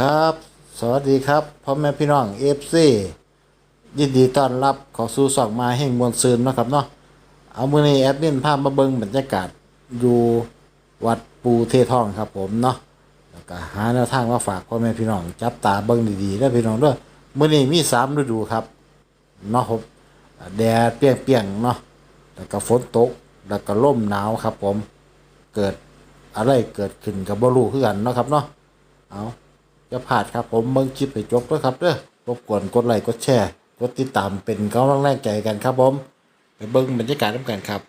ครับ สวัสดีครับพ่อแม่พี่น้องเอฟซียินดีต้อนรับเขอสู่สองมาแห่งมวลซืนเนาะครับเนาะเอามือนี้แอดมินพาพมาเบิงบรรยากาศอยู่วัดปูเททองครับผมเนาะแล้วก็หาแนวทางมาฝากพ่อแม่พี่น้องจับตาเบิงดีๆแล้วพี่น้องเด้วยมือนี้มีสามฤดูครับเนาะผมแดดเปรี้ยงๆเนาะแล้วก็ฝนตกแล้วก็ลมหนาวครับผมเกิดอะไรเกิดขึ้นกับบรู้คือกันเนาะครับเนาะเอา จะผ่าดครับผมเบิ่งคลิปให้จบด้วยครับเด้อรบกวนกดไลค์กดแชร์กดติดตามเป็นกำลังแรงใจกันครับผมไปเบิ่งบรรยากาศน้ำกันครับ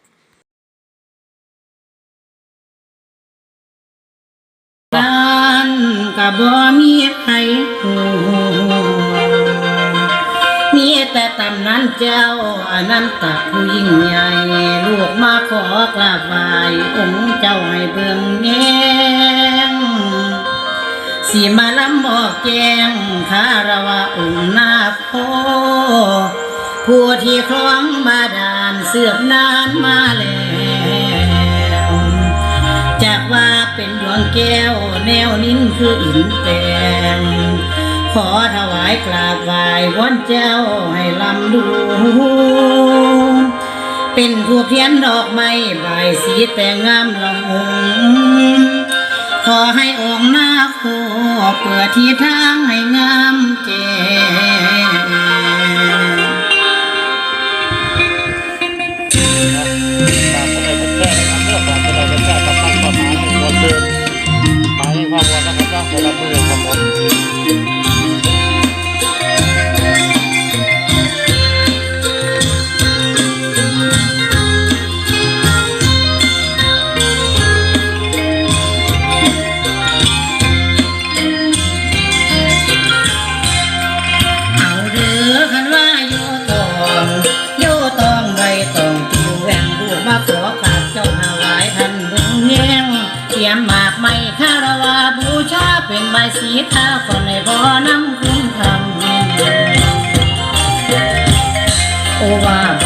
นั้นก็บ่มีใครมีแต่ตำนั้นเจ้าอนันตผู้ยิ่งใหญ่ ลูกมาขอกราบไหว้องค์เจ้าให้เบิ่งแยง สีมาลำบอกแจงคารวะองค์นาโคผู้ที่คล้องบาดาลเสือบนานมาแล้วจากว่าเป็นดวงแก้วแนวนิ้นคืออินแปงขอถวายกราบไหว้วอนเจ้าให้ลำดู เป็นผู้เพียนดอกไม้ใบสีแต่งงามละมุงขอให้องค์นา โคเปิดที่ทางให้งามแจ้ เตรียมมากไม่คารวาบูชาเป็นใบสีขาวก่อนในบ่อน้ำคุณธรรมโอวา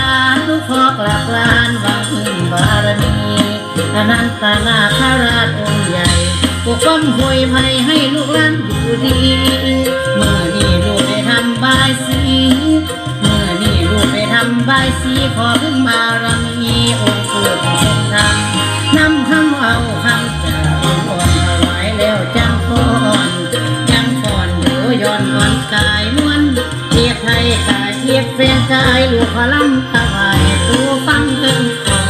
าลลูกขอกลับลานหวังพึ่งบารมีอนันตนาคราชองค์ใหญ่ปกป้องหวยภัยให้ลูกหลานอยู่ดีเมื่อนี้ลูกได้ทำบายสีเมื่อนี้ลูกได้ทำบายสีขอพึ่งบารมีองค์ปู่ทรงธรรมนำคำเอาคำจา พลังถวายผู้ฟังเพิ่งขอ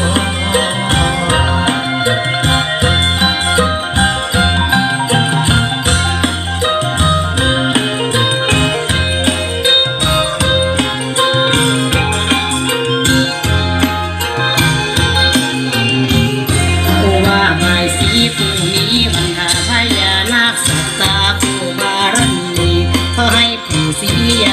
โอว่าบายสีผู้นี้วันหาพญานาคสัตตาผู้บารมีขอให้ผู้ศรีย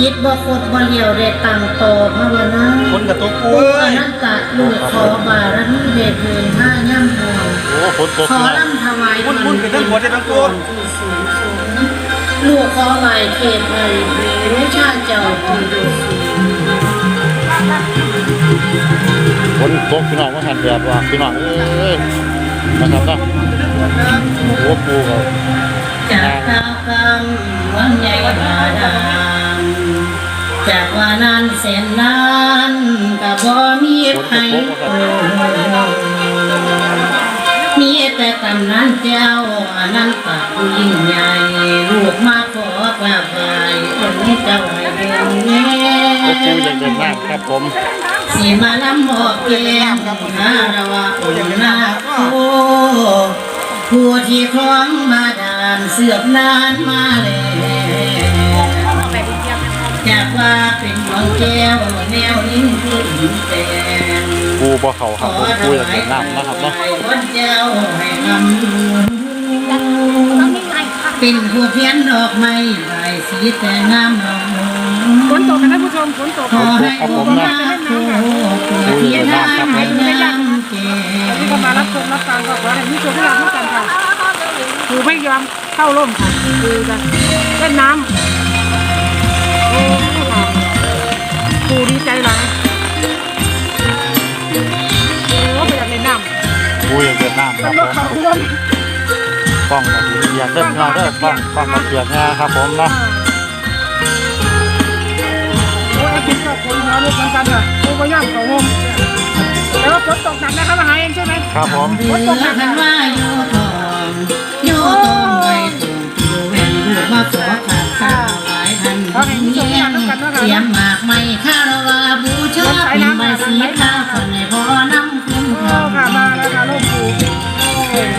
จิตบ่คดบ่เลียวได้ตั้งโตภาวนาคนกับตัวกูผู้อเอ้ยนันตลูกขอบารมีเดชเดินห้าย่ำห่วงโอ้ฝนตกขอนะลำถวายมุ่นมุ่นกันทั้งหัวใจทั้งตัวลูกขอไหวเขตไทยเวชาเจ้าผู้ดุสูงฝนตกพี่น้องมาหันแบบว่าพี่น้องเอ้ยนะครับเนาะโอ้ปูก็จากตากรรมวันใหญ่บาดาล จากว่านานแสนนานก็บ่มีใครมีแต่ตำนานเจ้าอันนั้นตผู้ยิ่งใหญ่ลูกมาขอกราบไหว้องค์เจ้าให้เดินแน่โอ้ปูยังเดินมากครับผมสีมาลำบอกแก้มหาระวะองค์นาโคผู้ที่คล้องมาดานเสือบนานมาแล้ว จากว่าเป็นดวงแก้วแนวลิ้นขึ้นแตนปูบ่เขาขครับอผมถปูยังวาเดิยนน้ำนะครับเนาะวันเจ้าให้คำดูเป็นผู้เพี้ยนดอกไม้ใบสีแต่งามลงฝนตกกันท่านผู้ชมฝนตกขอให้บุญมาโคเพียรหาให้งามเก่ที่ก็มารับชมรับฟังก็ขอให้มีโชคให้เราทุกกันค่ะครูไม่ยอมเข้าร่มค่ะคือจะเล่นน้ำ โอ้ค่ะครูดีใจหลายโอ้ไปอยากเล่นน้ำปูยังเดินน้ำคมัรันบก็ผมเขาร่มป้องกับเปียกเด้อพี่น้องเด้อป้องป้องกับเปียกงาครับผมเนาะโอ้ยกินก็คนหัวลุกเหมือนกันค่ะครูก็ย่อมเขาห่มแต่ว่าฝนตกหนักนะครับมาหาเองใช่ไหมครับผมเรือคันว่าโยทองโยทองไว้ตรงตัวแหวนรูปมาขอขาดข้าว หลายพันเยี่ยงเสียงหมากไม่ข้ารวาบูชาเป็นใบสีข้าวคนในพอน้ำคุ้มทโอ้องค่ะมาแล้วค่ะร่มครูโอ้ย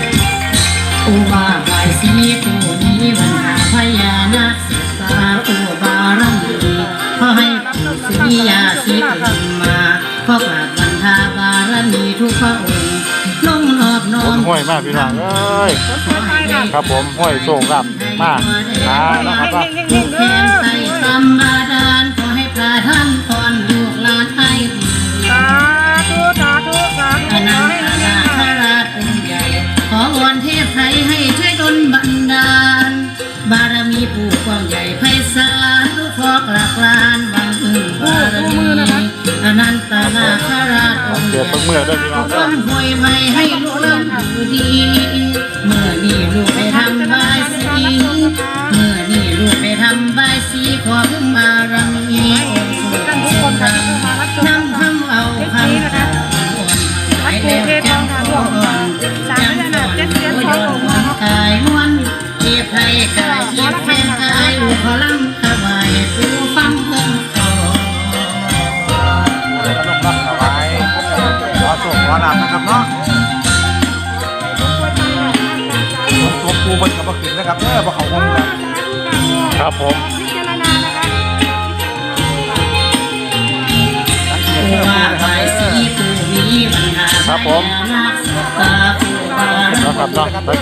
อุบาบสีตัวนี้วันหาพญานาคศึกษาอุบารมีขอให้สุริยาสีขึ้นมาขอกราบบรรทาบารมีทุกพระองค์ลงนอบน้อมห้วยมากพี่น้องเอ้ยครับผมห้วยโศกรับมาหานะครับว่าำบาดาลขอให้พระท่านตอนลูกหลานให้ดีสาธุสาธุสาธุอขนัอนให้ตนาคราชองค์ใหญ่ ขอวอนเทพไทยให้ช่วยดลบันดาล บารมีปู่กว้างใหญ่ไพศาลลูกขอกราบลานบังอึงบารมีอนันตนาคราชองค์ใหญ่เพิ่งเมื่อวยพี่น้อร้องห่วยไว้ให้ลูกหลานอยู่ดี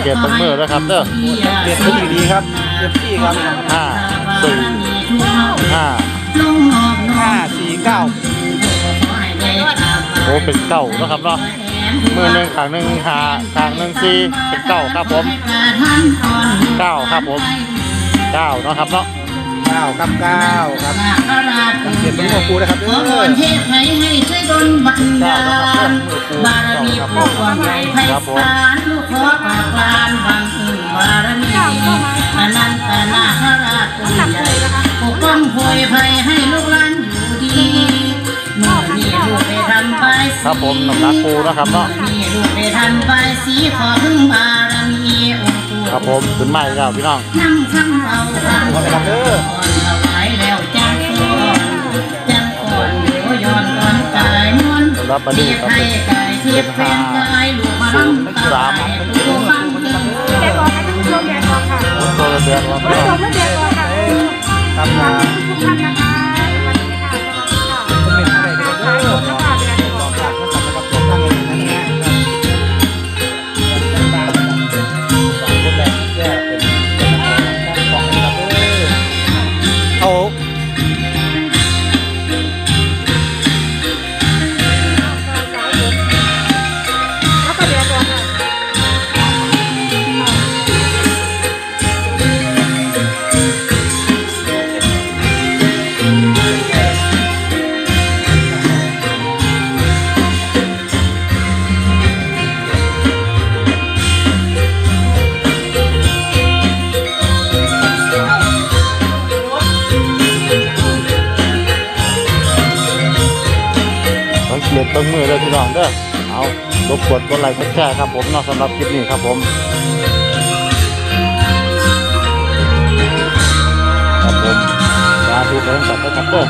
กตเพิ่งเมื่อนะครับเด้อเด็ดเป็นดีๆครับเด็ดที่ครับห้าสี่ห้าลงนอกนอห้ากสี่เก้าโอ้เป็นเก้านะครับเนาะมือหนึ่งขางหนึ่งหาขางหนึ่งสี่เป็นเก้าครับผมเก้าครับผมเก้าเนาะครับเนาะเก้ากับเก้าครับสังเกตเป็นหัวปูนะครับขเด้ออ พรเทพให้ให้ช่วยดลบันดาลบารมีผู้กว้างใหญ่ไพศาลลูกขอกราบลานบังอึงบารมีอนันตนาคราชองค์ใหญ่ปกป้องโพยภัยให้ลูกหลานอยู่ดีเมื่อนี่ลูกไปทำไปครับผมน้ำหนักปูนะครับเนาะนี่ลูกไปทำใบายสีขอพึ่งบารมีองค์ปู่ครับผมขึ้นใหม่แล้วพี่น้องนั่งคำเอาคำ รับบัดเทีนี้ยบเป็นเทียบแฟนายลูกมาลำตายลูกฟังเรื่องแดดออกให้ท่านผู้ชมแดดออกค่ะตัวระเบียงว่าผู้ชน้องมแล้วแดดออกค่ะครับสมาวัสดีทุกท่าน มือเลยพี่น้องเด้อเอารบกวนกดไลค์กดแชร์ครับผมเนาะสำหรับคลิปนี้ครับผมครับผมสาธุไปทั้งสัตว์นะครับเด้อ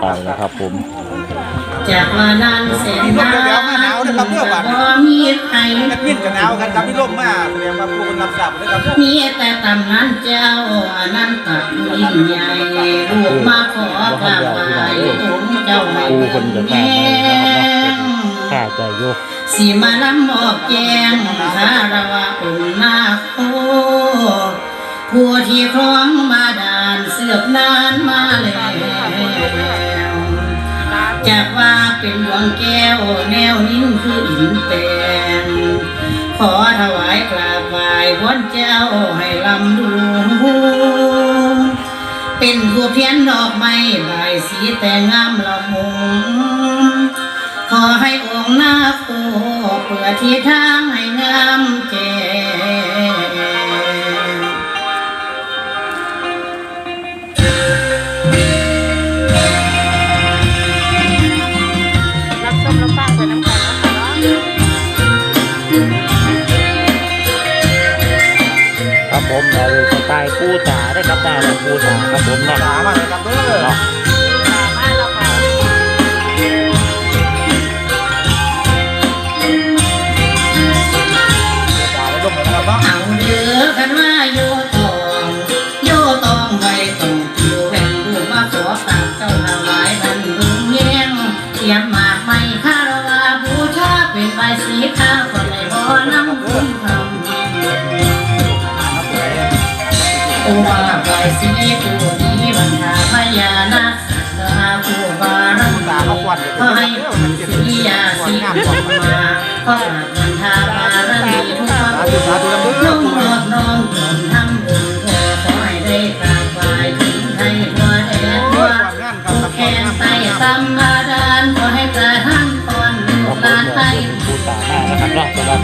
ไปแล้วครับผม จากว่านานแสนนาน บ่มีใครนักบินกับหนาวกันครับที่ร่มมาแสดงว่าผู้คนรับทราบนะครับมีแต่ตำนานเจ้าอนันตผู้ยิ่งใหญ่ลูกมาขอกราบไหว้องค์เจ้าให้ปูคนจะแย้ฆ่าใจอยู่สีมาลำออกแจงคารวะองค์นาคโคผู้ที่ครองบาดาลเสือบนานมาแล้ว จากว่าเป็นดวงแก้วแนวนิ่งคืออินแปลงขอถวายกราบไหว้วนเจ้าให้ลำดูเป็นผู้เพียนดอกไม้ใบายสีแต่งงามละมุงขอให้องค์นาคโคเปิดที่ทางให้งามแจ้ สไตล์ปูตาได้ครับตาแบบปูตาครับผมเนาะถามมาเลยครับเด้อ เนาะ มีตาเขาควันขอให้คุณสียาสีขอมาขอกราบบันทาบารมีทุกพระองค์น้องรอบน้องจนทำบุญขอขอให้ได้กราบไหว้ถึงให้ทั่วแดนทั่วทุกแขนไต่ตำบาดาลขอให้ประทานพรลูคกรับหผลามนไทยปูตาหน้านะครับเนาะสำหรับ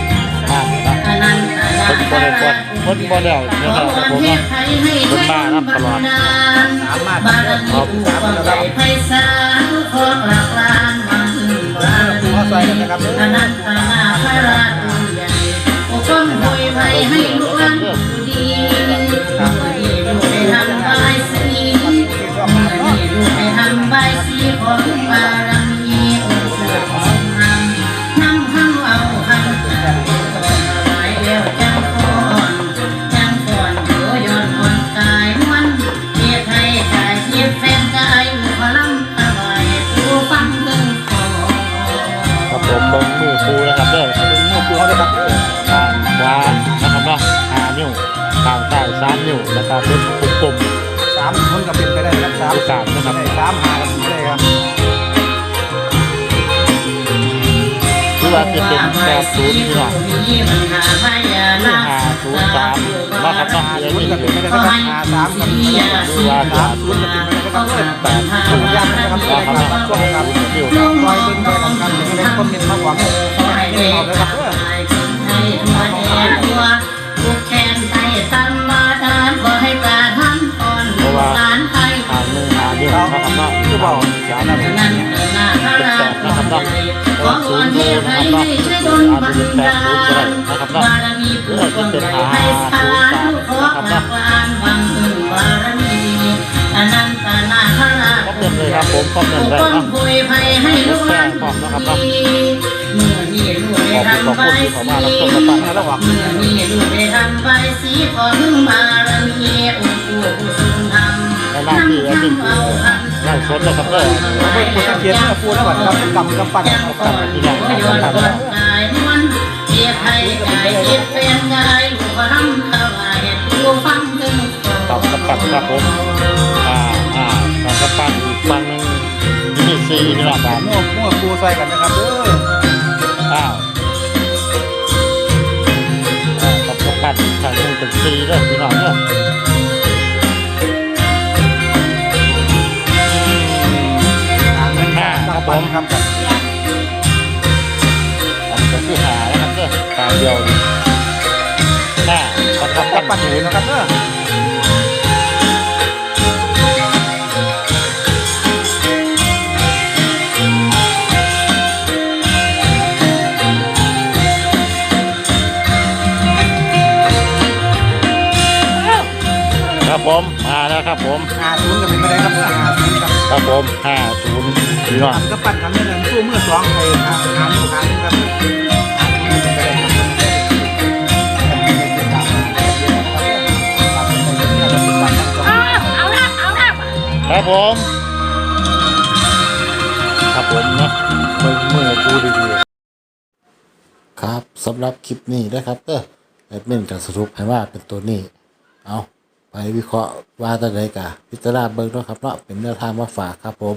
ห้างเนาะอนันตนาคนบ่ได้ก่อนคนบ่แล้วนะครับผมเนาะพไทยให้ช่วยดลบันดาลบารมีผู้กองใหญ่ไพศา ขอกราบลานวังพึ่งบารมีอนันตนาพระราชองค์ใหญ่ปกป้องโดยไว้ให้ลูกามสามนะครับได้สามหากันไปได้ครับๆคือว่าจะเป็นแปดศูนย์พี่น้องมีปัญหาพญานาคห้าศูนย์สามนะครับเนาะเดี๋ยวศูนนี้ย์กับเป็เป็นนไปได้ครับหาสามกับเป็นไปได้ครับคือว่าสามศูนย์กับเป็นไปได้ครับเด้อแปดศูถูนกย์ยากนะครับนะได้คครัรับบช่วงครับนิ้วคอยเป็นไปกันครับเป็นคอมเมนต์มาหวังขอให้ได้เอาเลยครับ ให้ช่วยดลบันดาลบารมีผู้กองใหญ่ให้สารลูกขอกราบลานวังพึ่งบารมีอนันตนาคราชก็เป็นเลยครับผมผมคอมเมนต์ได้ต้องเนาะคุยภัยให้ลูกหลานพร้อมนะครับเนาะเมื่อนี่ลูกได้ขอบคุณทำขอบคุณที่เขามารับชมรับฟังนะแล้วบอกเมื่อนี่ลูกได้ทำไปสีของบารมี ไล่สดนะครับเด้อเพิ่นผู้สังเกตเมื่อปูแล้วบัดครับกำกำปั้นยังก่อนย้อนก่อนกายมันเจ็บให้กายเจ็เป็นกายลูกทำถวายผู้ฟังถึงตอบกับปัดครับผมอ่าอ่าตอบกับปัดอีกฝั่งหนึงมีสี่พี่น้องครับมั่วมั่วปูใส่กันนะครับเด้ออ้าวอ่าตอบกับปัดอีกฝั่งนึงเป็นสี่เด้อพี่น้องเด้อ ห้าครับผมครับอันนี้ก็คือหาแล้วครับเด้อทางเดียวนี่ห้าตอบกับกับปัปั้ดนศูเห็นนย์นะครับเด้อครับผม มาแล้วครับผม หาศูนย์ก็เป็นไปได้ครับเด้อหาศูนย์ครับ ครับผมห้าศูนย์ พี่น้อง ปั้นกับปั้นครั้งนี้เลยสู้เมื่อสองไปหาหาหนึ่งหาหนึ่งครับหาศูนย์ก็เป็นไปได้ครับครับผมครับผมเนาะมือมือกูดีครับสำหรับคลิปนี้นะครับเออแอดมินจะสรุปให้ว่าเป็นตัวนี้ เอาไปวิเคราะห์ว่าตัวใดกะพิจารณาเบิ่งด้วยครับเนาะเป็นแนวทางมาฝากครับผม